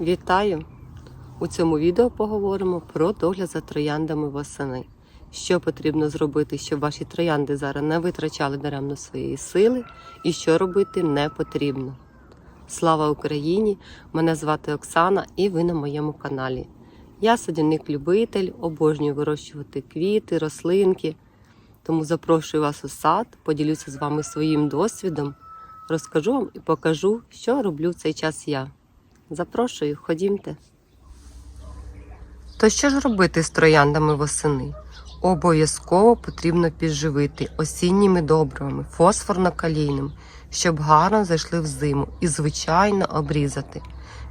Вітаю! У цьому відео поговоримо про догляд за трояндами восени. Що потрібно зробити, щоб ваші троянди зараз не витрачали даремно своєї сили, і що робити не потрібно. Слава Україні! Мене звати Оксана і ви на моєму каналі. Я садівник-любитель, обожнюю вирощувати квіти, рослинки. Тому запрошую вас у сад, поділюся з вами своїм досвідом, розкажу вам і покажу, що роблю в цей час я. Запрошую, ходімте. То що ж робити з трояндами восени? Обов'язково потрібно підживити осінніми добривами, фосфорно-калійним, щоб гарно зайшли в зиму і, звичайно, обрізати.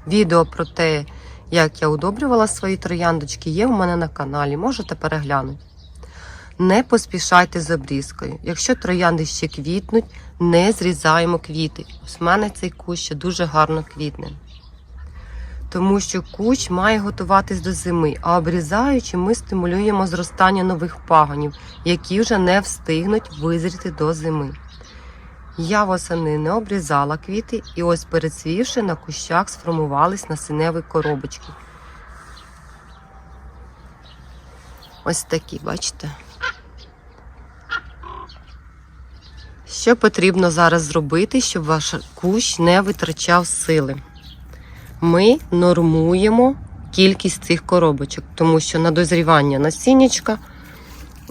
Відео про те, як я удобрювала свої трояндочки, є у мене на каналі, можете переглянути. Не поспішайте з обрізкою. Якщо троянди ще квітнуть, не зрізаємо квіти. Ось мене цей кущ ще дуже гарно квітне. Тому що кущ має готуватись до зими, а обрізаючи, ми стимулюємо зростання нових пагонів, які вже не встигнуть визріти до зими. Я восени не обрізала квіти, і ось перецвівши, на кущах сформувались насінневі коробочки. Ось такі, бачите? Що потрібно зараз зробити, щоб ваш кущ не витрачав сили? Ми нормуємо кількість цих коробочок, тому що на дозрівання насіннячка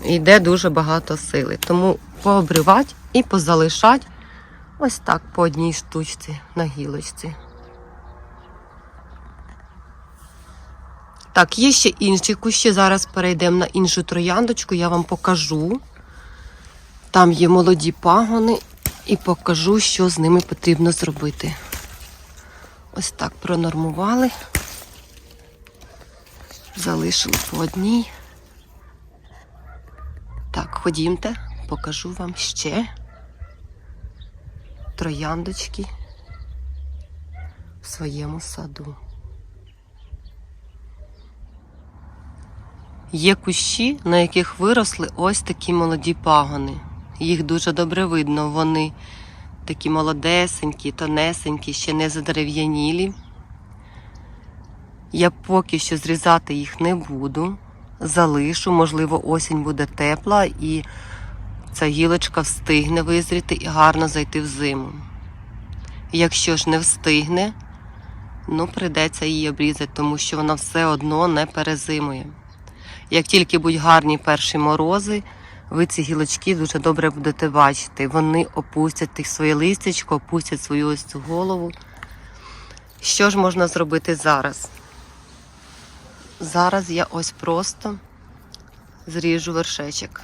йде дуже багато сили. Тому пообривати і позалишати ось так по одній штучці на гілочці. Так, є ще інші кущі. Зараз перейдемо на іншу трояндочку, я вам покажу. Там є молоді пагони і покажу, що з ними потрібно зробити. Ось так пронормували. Залишили по одній. Так, ходімте, покажу вам ще трояндочки в своєму саду. Є кущі, на яких виросли ось такі молоді пагони. Їх дуже добре видно. Вони такі молодесенькі, тонесенькі, ще не задерев'янілі. Я поки що зрізати їх не буду. Залишу, можливо, осінь буде тепла і ця гілочка встигне визріти і гарно зайти в зиму. Якщо ж не встигне, ну прийдеться її обрізати, тому що вона все одно не перезимує. Як тільки будуть гарні перші морози, ви ці гілочки дуже добре будете бачити. Вони опустять своє листячко, опустять свою ось цю голову. Що ж можна зробити зараз? Зараз я ось просто зріжу вершечок.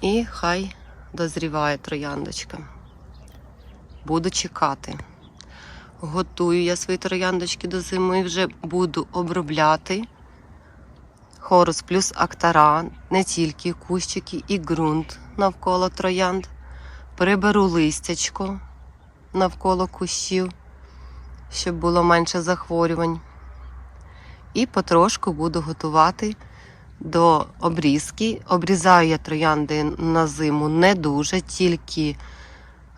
І хай дозріває трояндочка. Буду чекати. Готую я свої трояндочки до зими, вже буду обробляти хорус плюс актара, не тільки кущики і ґрунт навколо троянд. Приберу листячко навколо кущів, щоб було менше захворювань. І потрошку буду готувати до обрізки. Обрізаю я троянди на зиму не дуже, тільки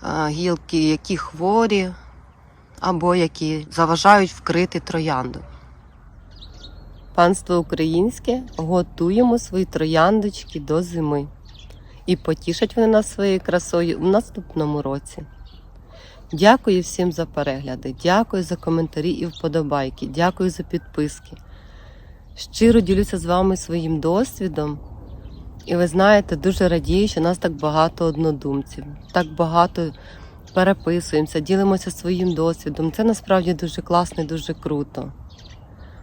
е, гілки, які хворі або які заважають вкрити троянду. Панство українське готуємо свої трояндочки до зими. І потішать вони нас своєю красою в наступному році. Дякую всім за перегляди, дякую за коментарі і вподобайки, дякую за підписки. Щиро ділюся з вами своїм досвідом. І ви знаєте, дуже радію, що нас так багато однодумців, так багато переписуємося, ділимося своїм досвідом. Це насправді дуже класно і дуже круто.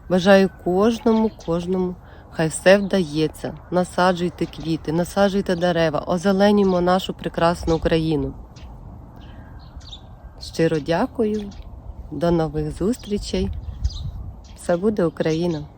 Бажаю кожному, кожному, хай все вдається. Насаджуйте квіти, насаджуйте дерева, озеленюємо нашу прекрасну Україну. Щиро дякую, до нових зустрічей. Все буде Україна!